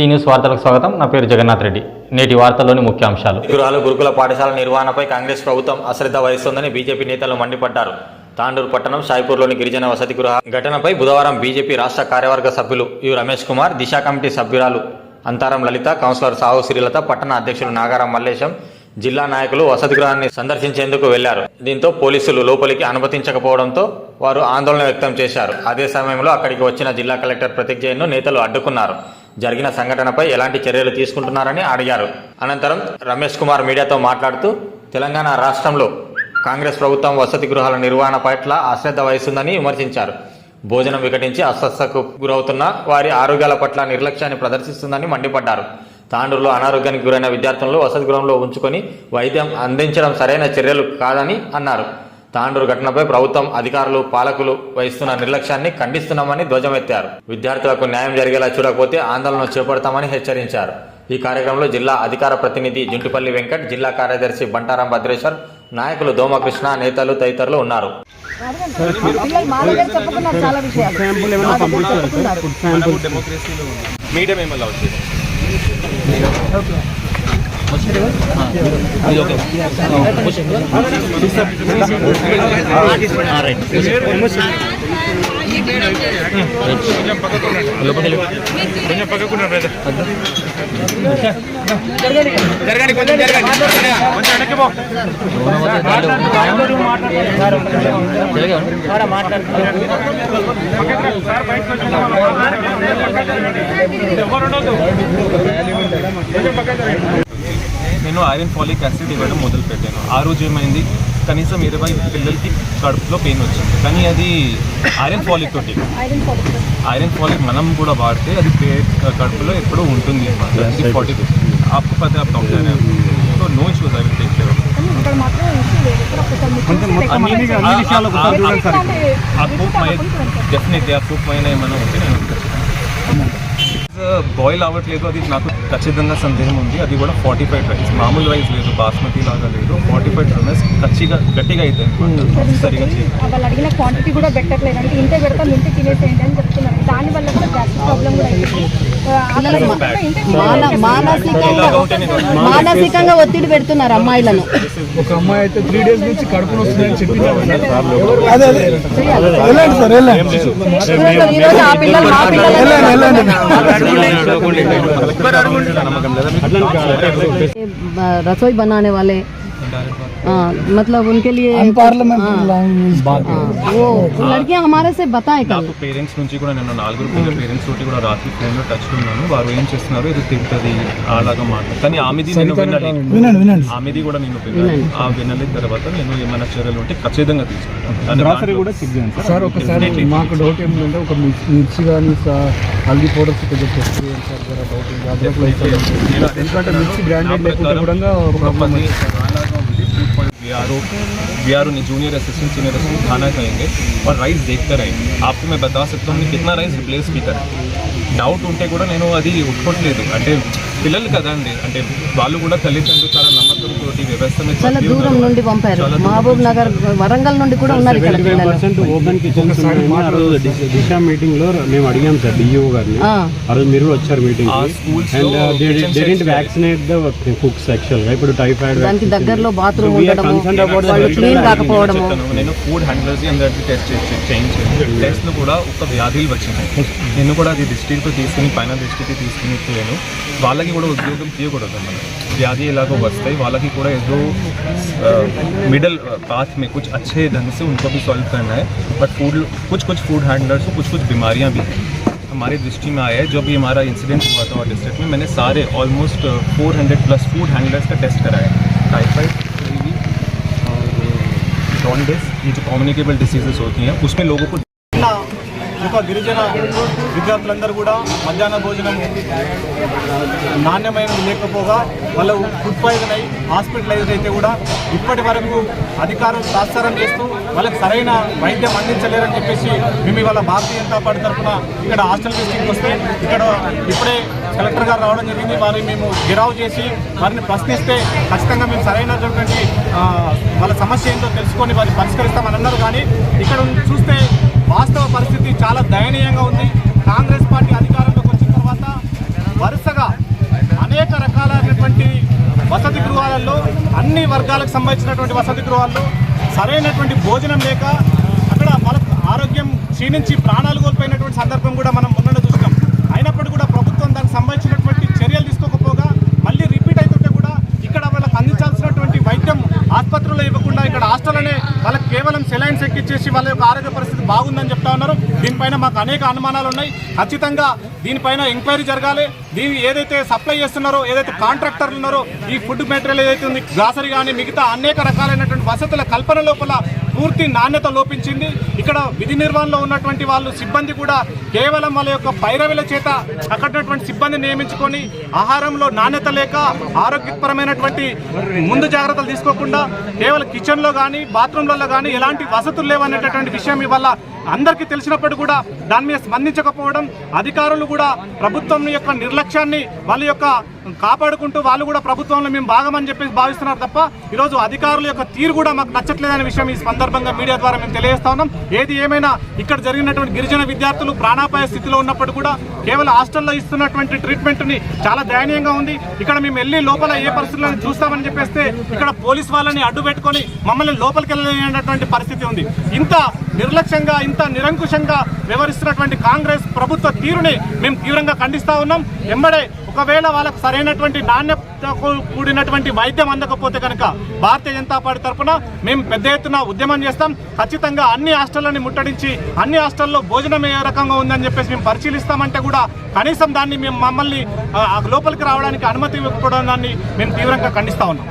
Tea news వార్తలకు స్వాగతం. నా పేరు జగన్నాథ్ రెడ్డి. నేటి వార్తల్లోని ముఖ్యాంశాలు గురాలు గురుకుల పాఠశాల నిర్వహణపై కాంగ్రెస్ ప్రభుత్వం అశ్రద్ధ వహిస్తోందని బీజేపీ నేతలు మండిపడ్డారు. తాండూరు పట్టణం సాయిపూర్లోని గిరిజన వసతి గృహ ఘటనపై బుధవారం బీజేపీ రాష్ట్ర కార్యవర్గ సభ్యులు యు. రమేష్ కుమార్ దిశ కమిటీ సభ్యురాలు అంతారం లలిత కౌన్సిలర్ సాహు శ్రీలత పట్టణ అధ్యక్షులు నాగారం మల్లేశం జిల్లా నాయకులు వసతి గృహాన్ని సందర్శించేందుకు వెళ్ళారు. దీంతో పోలీసులు లోపలికి అనుమతించకపోవడంతో వారు ఆందోళన వ్యక్తం చేశారు. అదే సమయంలో అక్కడికి వచ్చిన జిల్లా కలెక్టర్ ప్రతిజ్ఞను నేతలు అడ్డుకున్నారు. జరిగిన సంఘటనపై ఎలాంటి చర్యలు తీసుకుంటున్నారని అడిగారు. అనంతరం రమేష్ కుమార్ మీడియాతో మాట్లాడుతూ తెలంగాణ రాష్ట్రంలో కాంగ్రెస్ ప్రభుత్వం వసతి గృహాల నిర్వహణ పట్ల అశ్రద్ధ వహిస్తుందని విమర్శించారు. భోజనం వికటించి అస్వస్థకు గురవుతున్న వారి ఆరోగ్యాల పట్ల నిర్లక్ష్యాన్ని ప్రదర్శిస్తుందని మండిపడ్డారు. తాండూరులో అనారోగ్యానికి గురైన విద్యార్థులను వసతి గృహంలో ఉంచుకొని వైద్యం అందించడం సరైన చర్యలు కాదని అన్నారు. తాండూరు ఘటనపై ప్రభుత్వం అధికారులు పాలకులు వహిస్తున్న నిర్లక్ష్యాన్ని ఖండిస్తున్నామని ధ్వజమెత్తారు విద్యార్థులకు న్యాయం జరిగేలా చూడకపోతే ఆందోళన చేపడతామని హెచ్చరించారు. ఈ కార్యక్రమంలో జిల్లా అధికార ప్రతినిధి జుంటుపల్లి వెంకట్ జిల్లా కార్యదర్శి బంటారం భద్రేశ్వర్ నాయకులు దోమకృష్ణ నేతలు తదితరులు ఉన్నారు. మీడియం కొంచెం పక్కకున్నా బ్రదర్ జరగండి కొంచెం జరగండి కొంచెం వెనక్కి పో నేను ఐరన్ ఫాలిక్ యాసిడ్ ఇవ్వడం మొదలుపెట్టాను. ఆ రోజు ఏమైంది? కనీసం ఇరవై పిల్లలకి కడుపులో పెయిన్ వచ్చింది. కానీ అది ఐరన్ ఫాలిక్ తోటి. ఐరన్ ఫాలిక్ మనం కూడా వాడితే అది కడుపులో ఎప్పుడో ఉంటుంది అనమాట forty doctor so no issues I will take care ah my definitely ah poop మైన ఏమైనా ఉంటే నేను బాయిల్ అవ్వట్లేదు అది నాకు ఖచ్చితంగా సందేహం ఉంది. అది కూడా ఫార్టీ ఫైవ్ రైస్ మామూలు రైస్ లేదు బాస్మతి లాగా లేదు. ఫార్టీ ఫైవ్ రైస్ ఖచ్చితంగా గట్టిగా అవుతుంది అనమాట సరిగా వాళ్ళు అడిగిన క్వాంటిటీ కూడా పెట్టట్లేదు. అంటే ఇంతే పెడతాం ఇంతే తినేసేయండి అని చెప్తున్నారు. కూడా ప్రాబ్లం కూడా అయింది. మానసికంగా ఒత్తిడి పెడుతున్నారు అమ్మాయిలను. ఒక అమ్మాయి అయితే త్రీ డేస్ నుంచి కడుపు వస్తుందని ఆ పిల్లలు మా పిల్లలు ब- रसोई बनाने वाले हाँ, मतलब उनके लिए పార్లమెంట్ లాంగ్వేజ్ हाँ, वो लड़कियां हमारे से बताए कल నాకు పేరెంట్స్ నుంచి కూడా నేను నాలుగు పిల్లల పేరెంట్స్ తోటి కూడా రాత్రి ఫోన్లో టచ్ ఉన్నాను వారు ఏం చేస్తున్నారు ఇది తింటది అలాగా మాట కానీ ఆమెది నేను వినాలి వినండి వినండి ఆమెది కూడా నేను వినాలి ఆ వినలేని తర్వాత నేను ఏమైనా చర్యలు ఉంటే ఖచ్చితంగా తీసుకుంటాను దాంట్లో- కూడా సార్ ఒకసారి మాకు డౌట్ ఏమిటంటే ఒక మిర్చి మిర్చి కానీ హల్దీ పౌడర్స్ కొంచెం టెస్ట్ చేయండి సార్ జర డౌట్ లైఫ్ ఎందుకంటే మిర్చి బ్రాండెడ్ లేకుంటే కూడా ప్రాబ్లమ్ पति अलग बिहारों बिहारों ने जूनियर असिस्टेंट सीनियर असिस्टेंट खाना खाएंगे और రైస్ देखते रहेंगे आपको मैं बता सकता हूँ मैं कितना రైస్ రిప్లేస్ भी करें డౌట్ ఉంటే కూడా నేను అది ఒప్పుకోవట్లేదు అంటే పిల్లలు కదండి అంటే వాళ్ళు కూడా తల్లిదండ్రులు చాలా నమ్మకంతో వ్యవస్థ మీద చాలా బతికి దూరం ఉన్నారు. నుండి పంపారు మహబూబ్ నగర్ వరంగల్ నుండి కూడా ఉన్నారు ఇక్కడ పిల్లలు పర్సెంట్ ఓపెన్ కిచెన్స్ ఉన్నాయని ఆ రోజు దిశ- దిశ మీటింగ్ లో మేము అడిగాం సార్ డిఓ గారిని ఆ, ఆ రోజు మీరు కూడా వచ్చారు మీటింగ్ ఆ schools అండ్ లో kitchen they sets vaccinate the cooks actual గా ఇప్పుడు టైఫాయిడ్ దానికి దగ్గరలో బాత్రూమ్ So we are ఉండడము concerned about the వాళ్ళు health క్లీన్ and కాకపోవడము చెప్తాను నేను ఫుడ్ హ్యాండ్లర్స్ అందరికీ టెస్ట్ చేంజ్ టెస్ట్లు కూడా ఒక వ్యాధులు వచ్చినాయి నేను కూడా అది దృష్టితో తీసుకుని పైన దృష్టికి తీసుకుని ఇచ్చేయను వాళ్ళకి కూడా ఉద్యోగం తీయకూడదు మనం వ్యాధి ఎలాగో వస్తాయి వాళ్ళకి కూడా ఏదో मिडल पाथ में कुछ अच्छे ढंग से उनको भी सॉल्व करना है बट फूड कुछ कुछ फूड हैंडलर्स को कुछ कुछ बीमारियां भी हैं हमारी दृष्टि में आया है जब ये हमारा इंसिडेंट हुआ था और डिस्ट्रिक्ट में मैंने सारे ऑलमोस्ट 400 प्लस फूड हैंडलर्स का टेस्ट कराया टाइफाइड और जॉन्डिस ये जो कम्युनिकेबल डिसीजेज होती हैं उसमें लोगों को ప్రముఖ గిరిజన విద్యార్థులందరూ కూడా మధ్యాహ్న భోజనం నాణ్యమైనది లేకపోగా వాళ్ళు ఫుడ్ పాయిజన్ అయి హాస్పిటలైజ్ అయితే కూడా ఇప్పటి వరకు అధికారులు తాత్సారం చేస్తూ వాళ్ళకి సరైన వైద్యం అందించలేరని చెప్పేసి మేము ఇవాళ భారతీయ జనతా పార్టీ తరఫున ఇక్కడ హాస్టల్ విజిటింగ్కి వస్తే ఇక్కడ ఇప్పుడే కలెక్టర్ గారు రావడం జరిగింది. వారిని మేము గిరావు చేసి వారిని ప్రశ్నిస్తే ఖచ్చితంగా మేము సరైనటువంటి ఆ, వాళ్ళ సమస్య ఏంటో తెలుసుకొని వారిని పరిష్కరిస్తామని అన్నారు. కానీ ఇక్కడ చూస్తే వాస్తవ పరిస్థితి చాలా దయనీయంగా ఉంది. కాంగ్రెస్ పార్టీ అధికారంలోకి వచ్చిన తర్వాత వరుసగా అనేక రకాలైనటువంటి వసతి గృహాలలో అన్ని వర్గాలకు సంబంధించినటువంటి వసతి గృహాల్లో సరైనటువంటి భోజనం లేక అక్కడ వాళ్ళకు ఆరోగ్యం క్షీణించి ప్రాణాలు కోల్పోయినటువంటి సందర్భం కూడా మనం మొన్న చూస్తాం అయినప్పటికీ కూడా ప్రభుత్వం దానికి సంబంధించినటువంటి చర్యలు తీసుకోకపోగా మళ్ళీ రిపీట్ అవుతుంటే కూడా ఇక్కడ వాళ్ళకి అందించాల్సినటువంటి వైద్యం ఆసుపత్రుల్లో ఇవ్వకుండా ఇక్కడ హాస్టల్లోనే వాళ్ళకి కేవలం సెలైన్స్ ఎక్కిచ్చేసి వాళ్ళ యొక్క ఆరోగ్య పరిస్థితి బాగుందని చెప్తా ఉన్నారు. దీనిపైన మాకు అనేక అనుమానాలు ఉన్నాయి. ఖచ్చితంగా దీనిపైన ఎంక్వైరీ జరగాలి. దీన్ని ఏదైతే సప్లై చేస్తున్నారో ఏదైతే కాంట్రాక్టర్లు ఉన్నారో ఈ ఫుడ్ మెటీరియల్ ఏదైతే ఉంది గ్రాసరీ కానీ మిగతా అనేక రకాలైనటువంటి వసతుల కల్పన లోపల పూర్తి నాణ్యత లోపించింది. ఇక్కడ విధి నిర్వహణలో ఉన్నటువంటి వాళ్ళు సిబ్బంది కూడా కేవలం వాళ్ళ యొక్క పైరవిల చేత అక్కడటువంటి సిబ్బందిని నియమించుకొని ఆహారంలో నాణ్యత లేక ఆరోగ్యపరమైనటువంటి ముందు జాగ్రత్తలు తీసుకోకుండా కేవలం కిచెన్లో కానీ బాత్రూంలలో కానీ ఎలాంటి వసతులు లేవనేటటువంటి విషయం ఇవాళ అందరికీ తెలిసినప్పుడు కూడా దాని మీద స్పందించకపోవడం అధికారులు కూడా ప్రభుత్వం యొక్క నిర్లక్ష్యాన్ని వాళ్ళ యొక్క కాపాడుకుంటూ వాళ్ళు కూడా ప్రభుత్వంలో మేము భాగమని చెప్పేసి భావిస్తున్నారు తప్ప ఈరోజు అధికారుల యొక్క తీరు కూడా మాకు నచ్చట్లేదనే విషయం ఈ సందర్భంగా మీడియా ద్వారా మేము తెలియజేస్తా ఉన్నాం. ఏది ఏమైనా ఇక్కడ జరిగినటువంటి గిరిజన విద్యార్థులు ప్రాణాపాయ స్థితిలో ఉన్నప్పుడు కూడా కేవలం హాస్టల్లో ఇస్తున్నటువంటి ట్రీట్మెంట్ని చాలా దయనీయంగా ఉంది. ఇక్కడ మేము వెళ్ళి లోపల ఏ పరిస్థితులను చూస్తామని చెప్పేస్తే ఇక్కడ పోలీస్ వాళ్ళని అడ్డు పెట్టుకొని మమ్మల్ని లోపలికి వెళ్ళలేనటువంటి పరిస్థితి ఉంది. ఇంత నిర్లక్ష్యంగా ఇంత నిరంకుశంగా వ్యవహరిస్తున్నటువంటి కాంగ్రెస్ ప్రభుత్వ తీరుని మేము తీవ్రంగా ఖండిస్తా ఉన్నాం. ఎంబడే ఒకవేళ వాళ్ళకు సరైనటువంటి నాణ్యత కూడినటువంటి వైద్యం అందకపోతే కనుక భారతీయ జనతా పార్టీ తరఫున మేము పెద్ద ఎత్తున ఉద్యమం చేస్తాం. ఖచ్చితంగా అన్ని హాస్టళ్ళని ముట్టడించి అన్ని హాస్టల్లో భోజనం ఏ రకంగా ఉందని చెప్పేసి మేము పరిశీలిస్తామంటే కూడా కనీసం దాన్ని మేము మమ్మల్ని ఆ లోపలికి రావడానికి అనుమతి ఇవ్వకపోవడం దాన్ని మేము తీవ్రంగా ఖండిస్తా ఉన్నాం.